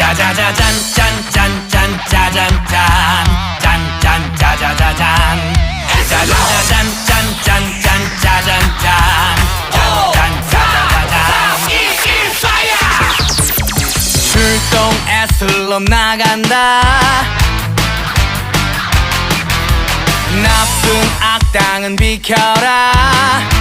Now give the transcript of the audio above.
짜자자잔 짠짠짠 짜잔짠 짠짠 짜자자잔 짜자자잔 짠짠짠 짜잔짠 출동해 슬럼 나간다. 나쁜 악당은 비켜라.